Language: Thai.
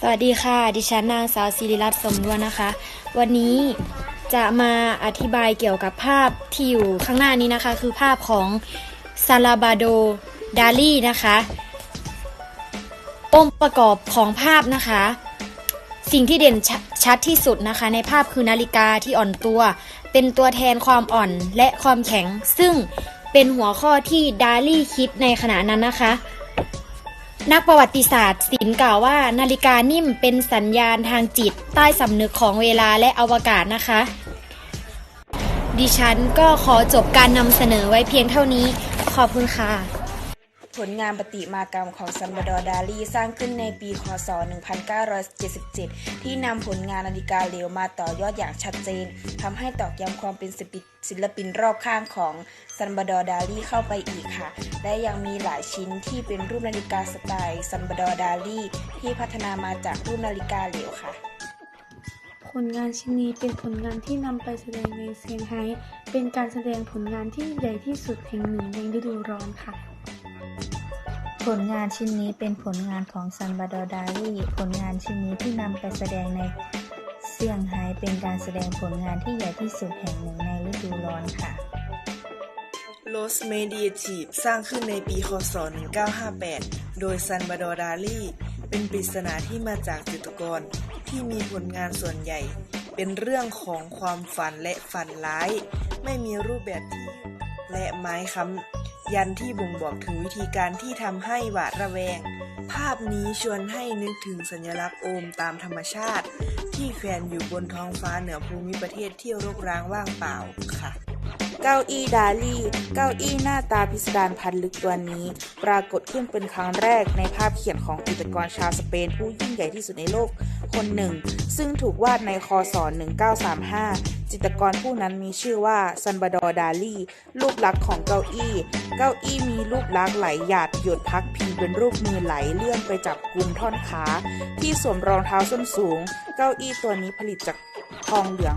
สวัสดีค่ะ ดิฉันนางสาวศิริรัตน์สมนวลนะคะ วันนี้จะมาอธิบายเกี่ยวกับภาพที่อยู่ข้างหน้านี้นะคะ คือภาพของซาลาบาโด ดาลีนะคะองค์ประกอบของภาพนะคะ สิ่งที่เด่นชชัดที่สุดนะคะ ในภาพคือนาฬิกาที่อ่อนตัว เป็นตัวแทนความอ่อนและความแข็ง ซึ่งเป็นหัวข้อที่ดาลี่คิดในขณะนั้นนะคะ นักประวัติศาสตร์ศิลป์กล่าวว่า นาฬิกานิ่มเป็นสัญญาณทางจิต ใต้สำนึกของเวลาและอวกาศนะคะ ดิฉันก็ขอจบการนำเสนอไว้เพียงเท่านี้ ขอบคุณค่ะ ผลงานประติมากรรมของซัมบดอร์ดาลีสร้างขึ้นในปีคศ 1977 ที่นำผลงานนาฬิกาเหลวมาต่อยอดอย่างชัดเจนทำให้ตอกย้ำความเป็นศิลปินรอบข้างของซัมบดอร์ดาลีเข้าไปอีกค่ะ และยังมีหลายชิ้นที่เป็นรูปนาฬิกาสไตล์ซัมบดอร์ดาลีที่พัฒนามาจากรูปนาฬิกาเหลวค่ะผลงานชิ้นนี้เป็นผลงานที่นำไปแสดงในเซี่ยงไฮ้เป็นการแสดงผลงานที่ใหญ่ที่สุดแห่งหนึ่งในฤดูร้อนค่ะ ผลงานชิ้นนี้เป็นผลงานของซันบาดอร์ดาลีผลงานชิ้นนี้ที่นำไปแสดงในเซี่ยงไฮ้เป็นการแสดงผลงานที่ใหญ่ที่สุดแห่งหนึ่งในฤดูร้อนค่ะโลสเมเดียทีฟสร้างขึ้นในปีคศ 1958 โดยซันบาดอร์ดาลีเป็นปริศนาที่มาจากจิตกร ที่มีผลงานส่วนใหญ่ เป็นเรื่องของความฝันและฝันร้าย ไม่มีรูปแบบที่และไม้ค้ำ ยันที่บ่งบอกถึงวิธีการที่ทำให้หวาดระแวง ภาพนี้ชวนให้นึกถึงสัญลักษณ์โอมตามธรรมชาติ ที่แขวนอยู่บนท้องฟ้าเหนือภูมิประเทศที่รกร้างว่างเปล่าค่ะเก้าอี้ดาลี่ เก้าอี้หน้าตาพิสดารพันลึกตัวนี้ ปรากฏขึ้นเป็นครั้งแรกในภาพเขียนของจิตรกรชาวสเปนผู้ยิ่งใหญ่ที่สุดในโลกคนหนึ่ง ซึ่งถูกวาดในคศ1935 จิตรกรผู้นั้นมีชื่อว่าซันบาดอร์ดาลีรูปลักษณ์ของเก้าอี้ เก้าอี้มีรูปลักษณ์ไหลหยาดหยดพักพิงเป็นรูปมือไหลเลื่อนไปจับกลุ่มท่อนขา ที่สวมรองเท้าส้นสูง เก้าอี้ตัวนี้ผลิตจากทองเหลือง